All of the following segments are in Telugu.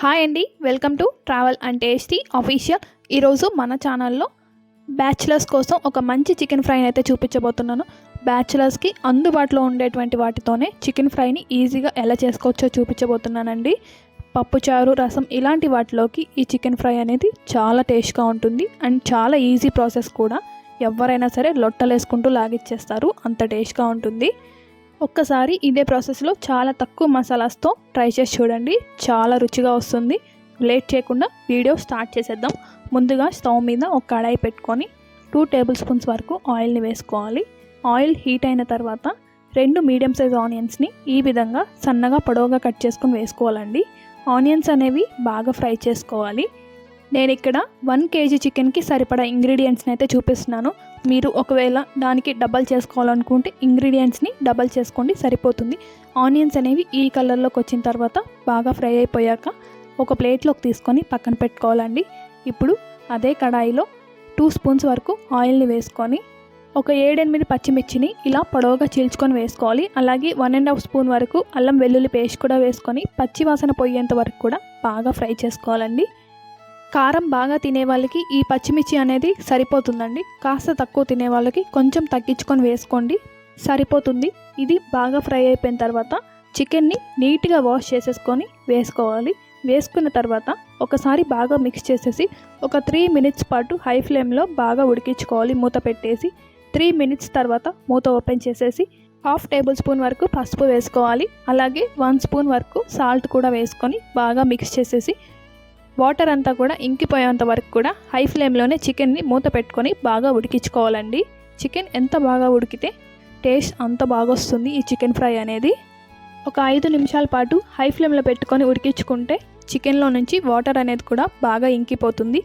హాయ్ అండి welcome to travel and tasty official ఈరోజు మన ఛానల్లో బ్యాచిలర్స్ కోసం ఒక మంచి చికెన్ ఫ్రైని అయితే చూపించబోతున్నాను. బ్యాచిలర్స్కి అందుబాటులో ఉండేటువంటి వాటితోనే చికెన్ ఫ్రైని ఈజీగా ఎలా చేసుకోవచ్చో చూపించబోతున్నానండి. పప్పుచారు రసం ఇలాంటి వాటిలోకి ఈ చికెన్ ఫ్రై అనేది చాలా టేస్ట్గా ఉంటుంది. అండ్ చాలా ఈజీ ప్రాసెస్ కూడా. ఎవరైనా సరే లొట్టలేసుకుంటూ లాగిచ్చేస్తారు. అంత టేస్ట్గా ఉంటుంది. ఒక్కసారి ఇదే ప్రాసెస్లో చాలా తక్కువ మసాలాస్తో ట్రై చేసి చూడండి. చాలా రుచిగా వస్తుంది. లేట్ చేయకుండా వీడియో స్టార్ట్ చేసేద్దాం. ముందుగా స్టవ్ మీద ఒక కడాయి పెట్టుకొని టూ టేబుల్ స్పూన్స్ వరకు ఆయిల్ని వేసుకోవాలి. ఆయిల్ హీట్ అయిన తర్వాత రెండు మీడియం సైజ్ ఆనియన్స్ని ఈ విధంగా సన్నగా పొడవుగా కట్ చేసుకొని వేసుకోవాలండి. ఆనియన్స్ అనేవి బాగా ఫ్రై చేసుకోవాలి. నేను ఇక్కడ వన్ కేజీ చికెన్కి సరిపడా ఇంగ్రీడియంట్స్ని అయితే చూపిస్తున్నాను. మీరు ఒకవేళ దానికి డబల్ చేసుకోవాలనుకుంటే ఇంగ్రీడియంట్స్ని డబల్ చేసుకోండి సరిపోతుంది. ఆనియన్స్ అనేవి ఈ కలర్లోకి వచ్చిన తర్వాత బాగా ఫ్రై అయిపోయాక ఒక ప్లేట్లోకి తీసుకొని పక్కన పెట్టుకోవాలండి. ఇప్పుడు అదే కడాయిలో టూ స్పూన్స్ వరకు ఆయిల్ని వేసుకొని ఒక ఏడెనిమిది పచ్చిమిర్చిని ఇలా పొడవుగా చీల్చుకొని వేసుకోవాలి. అలాగే వన్ అండ్ హాఫ్ స్పూన్ వరకు అల్లం వెల్లుల్లి పేస్ట్ కూడా వేసుకొని పచ్చివాసన పోయేంత వరకు కూడా బాగా ఫ్రై చేసుకోవాలండి. కారం బాగా తినే వాళ్ళకి ఈ పచ్చిమిర్చి అనేది సరిపోతుందండి. కాస్త తక్కువ తినే వాళ్ళకి కొంచెం తగ్గించుకొని వేసుకోండి. సరిపోతుంది. ఇది బాగా ఫ్రై అయిపోయిన తర్వాత చికెన్ని నీట్గా వాష్ చేసేసుకొని వేసుకోవాలి. వేసుకున్న తర్వాత ఒకసారి బాగా మిక్స్ చేసేసి ఒక త్రీ మినిట్స్ పాటు హై ఫ్లేమ్లో బాగా ఉడికించుకోవాలి. మూత పెట్టేసి త్రీ మినిట్స్ తర్వాత మూత ఓపెన్ చేసేసి హాఫ్ టేబుల్ స్పూన్ వరకు పసుపు వేసుకోవాలి. అలాగే వన్ స్పూన్ వరకు సాల్ట్ కూడా వేసుకొని బాగా మిక్స్ చేసేసి వాటర్ అంతా కూడా ఇంకిపోయేంత వరకు కూడా హై ఫ్లేమ్లోనే చికెన్ని మూత పెట్టుకొని బాగా ఉడికించుకోవాలండి. చికెన్ ఎంత బాగా ఉడికితే టేస్ట్ అంత బాగా వస్తుంది ఈ చికెన్ ఫ్రై అనేది. ఒక ఐదు నిమిషాల పాటు హై ఫ్లేమ్లో పెట్టుకొని ఉడికించుకుంటే చికెన్లో నుంచి వాటర్ అనేది కూడా బాగా ఇంకిపోతుంది.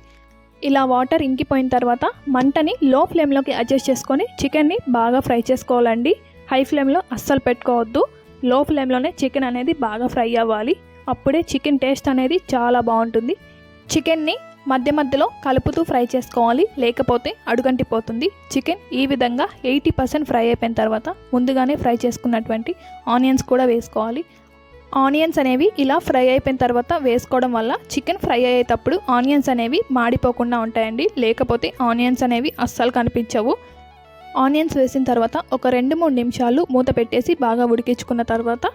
ఇలా వాటర్ ఇంకిపోయిన తర్వాత మంటని లో ఫ్లేమ్లోకి అడ్జస్ట్ చేసుకొని చికెన్ని బాగా ఫ్రై చేసుకోవాలండి. హై ఫ్లేమ్లో అస్సలు పెట్టుకోవద్దు. లో ఫ్లేమ్లోనే చికెన్ అనేది బాగా ఫ్రై అవ్వాలి. అప్పుడే చికెన్ టేస్ట్ అనేది చాలా బాగుంటుంది. చికెన్ని మధ్య మధ్యలో కలుపుతూ ఫ్రై చేసుకోవాలి. లేకపోతే అడుగంటిపోతుంది. చికెన్ ఈ విధంగా ఎయిటీ పర్సెంట్ ఫ్రై అయిపోయిన తర్వాత ముందుగానే ఫ్రై చేసుకున్నటువంటి ఆనియన్స్ కూడా వేసుకోవాలి. ఆనియన్స్ అనేవి ఇలా ఫ్రై అయిపోయిన తర్వాత వేసుకోవడం వల్ల చికెన్ ఫ్రై అయ్యేటప్పుడు ఆనియన్స్ అనేవి మాడిపోకుండా ఉంటాయండి. లేకపోతే ఆనియన్స్ అనేవి అస్సలు కనిపించవు. ఆనియన్స్ వేసిన తర్వాత ఒక రెండు మూడు నిమిషాలు మూత పెట్టేసి బాగా ఉడికించుకున్న తర్వాత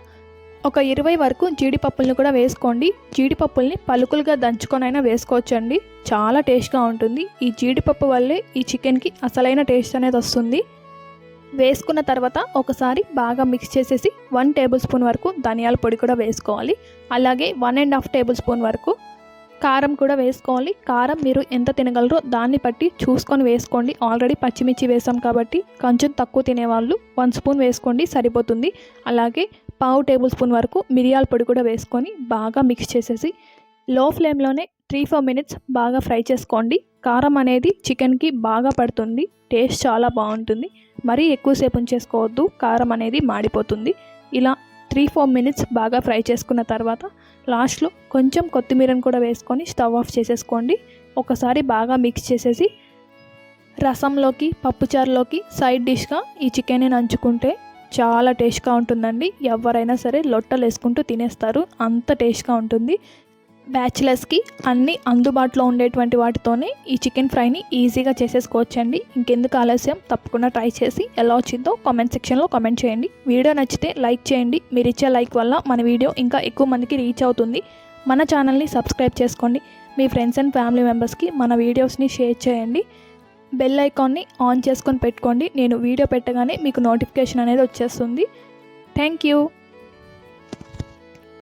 ఒక ఇరవై వరకు జీడిపప్పుల్ని కూడా వేసుకోండి. జీడిపప్పుల్ని పలుకులుగా దంచుకొనైనా వేసుకోవచ్చండి. చాలా టేస్ట్గా ఉంటుంది. ఈ జీడిపప్పు వల్లే ఈ చికెన్కి అసలైన టేస్ట్ అనేది వస్తుంది. వేసుకున్న తర్వాత ఒకసారి బాగా మిక్స్ చేసేసి వన్ టేబుల్ స్పూన్ వరకు ధనియాల పొడి కూడా వేసుకోవాలి. అలాగే one and half tablespoon వరకు కారం కూడా వేసుకోవాలి. కారం మీరు ఎంత తినగలరో దాన్ని బట్టి చూసుకొని వేసుకోండి. ఆల్రెడీ పచ్చిమిర్చి వేసాం కాబట్టి కొంచెం తక్కువ తినేవాళ్ళు వన్ స్పూన్ వేసుకోండి సరిపోతుంది. అలాగే పావు టేబుల్ స్పూన్ వరకు మిరియాల పొడి కూడా వేసుకొని బాగా మిక్స్ చేసేసి లో ఫ్లేమ్లోనే త్రీ ఫోర్ మినిట్స్ బాగా ఫ్రై చేసుకోండి. కారం అనేది చికెన్కి బాగా పడుతుంది. టేస్ట్ చాలా బాగుంటుంది. మరీ ఎక్కువసేపు ఉంచేసుకోవద్దు. కారం అనేది మాడిపోతుంది. ఇలా త్రీ ఫోర్ మినిట్స్ బాగా ఫ్రై చేసుకున్న తర్వాత లాస్ట్లో కొంచెం కొత్తిమీరను కూడా వేసుకొని స్టవ్ ఆఫ్ చేసేసుకోండి. ఒకసారి బాగా మిక్స్ చేసేసి రసంలోకి పప్పుచారులోకి సైడ్ డిష్గా ఈ చికెన్ని నంచుకుంటే చాలా టేస్ట్గా ఉంటుందండి. ఎవరైనా సరే లొట్టలు వేసుకుంటూ తినేస్తారు. అంత టేస్ట్గా ఉంటుంది. బ్యాచిలర్స్కి అన్ని అందుబాటులో ఉండేటువంటి వాటితోనే ఈ చికెన్ ఫ్రైని ఈజీగా చేసేసుకోవచ్చండి. ఇంకెందుకు ఆలస్యం? తప్పకుండా ట్రై చేసి ఎలా వచ్చిందో కామెంట్ సెక్షన్లో కామెంట్ చేయండి. వీడియో నచ్చితే లైక్ చేయండి. మీరు ఇచ్చే లైక్ వల్ల మన వీడియో ఇంకా ఎక్కువ మందికి రీచ్ అవుతుంది. మన ఛానల్ని సబ్స్క్రైబ్ చేసుకోండి. మీ ఫ్రెండ్స్ అండ్ ఫ్యామిలీ మెంబర్స్కి మన వీడియోస్ని షేర్ చేయండి. బెల్ ఐకాన్ని ఆన్ చేసుకొని పెట్టుకోండి. నేను వీడియో పెట్టగానే మీకు నోటిఫికేషన్ అనేది వచ్చేస్తుంది. Thank you